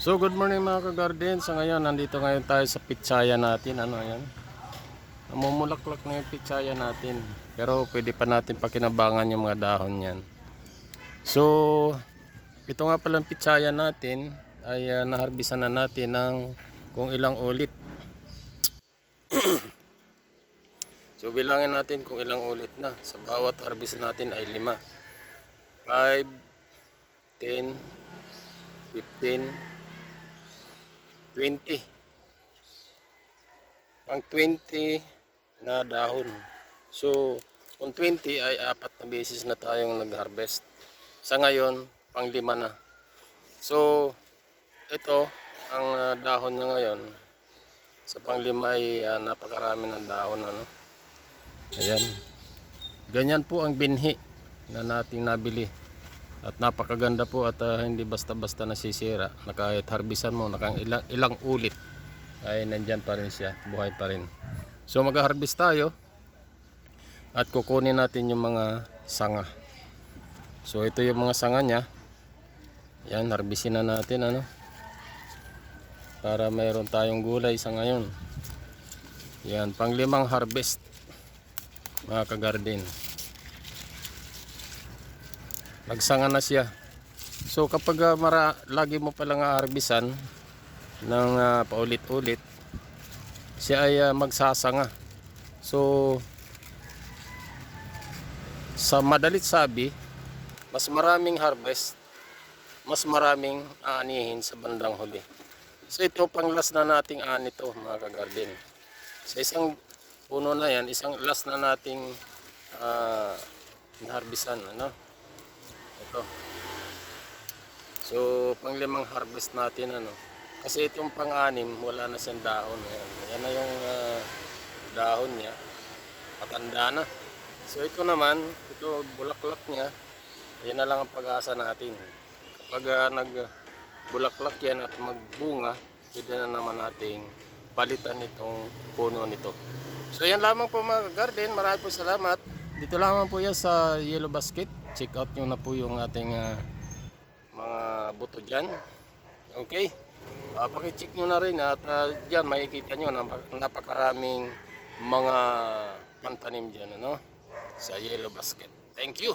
So good morning mga ka-garden. Ngayon, nandito ngayon tayo sa pitsaya natin. Ano yan? Namumulaklak na yung pitsaya natin. Pero pwede pa natin pakinabangan yung mga dahon yan. So, ito nga palang pitsaya natin ay uh, naharbisan na natin ng kung ilang ulit. so bilangin natin kung ilang ulit na. Sa bawat harvest natin ay lima. 5, 10, 15, 20. Ang 20 na dahon. So, kung 20 ay apat na beses na tayong nag-harvest. Sa ngayon, pang lima na. So, ito, ang ah, dahon niya ngayon, sa panglima ay ah, napakarami ng dahon. Ano? Ayan. Ganyan po ang binhi na nating nabili. At napakaganda po at ah, hindi basta-basta nasisira. Na kahit harbisan mo, nakang ilang, ilang ulit ay nandyan pa rin siya. Buhay pa rin. So mag-harvest tayo at kukunin natin yung mga sanga. So ito yung mga sanga niya. Yan, harbisin na natin ano. Para mayroon tayong gulay sa ngayon. Yan, panglimang harvest mga ka-garden nagsanga na siya. So kapag ah, mara, lagi mo palang harbisan ng ah, paulit-ulit siya ay ah, magsasanga. So sa madalit sabi mas maraming harvest mas maraming aanihin sa bandang huli. So ito pang last na nating ani to mga kagarden sa isang puno na yan isang last na nating uh, harbisan ano ito. So, panglimang harvest natin ano. Kasi itong pang-anim, wala na siyang dahon. Ayan, Yan na yung ah, dahon niya. Matanda na. So, ito naman, ito bulaklak niya. Yan na lang ang pag-asa natin. Kapag ah, nagbulaklak yan at magbunga, pwede na naman nating palitan itong puno nito. So, yan lamang po mga garden. Maraming po salamat. Dito lamang po yan sa Yellow Basket. Check out nyo na po yung ating ah, mga buto dyan. Okay? Uh, pakicheck nyo na rin at uh, dyan makikita nyo na napakaraming mga pantanim dyan ano? sa Yellow Basket. Thank you!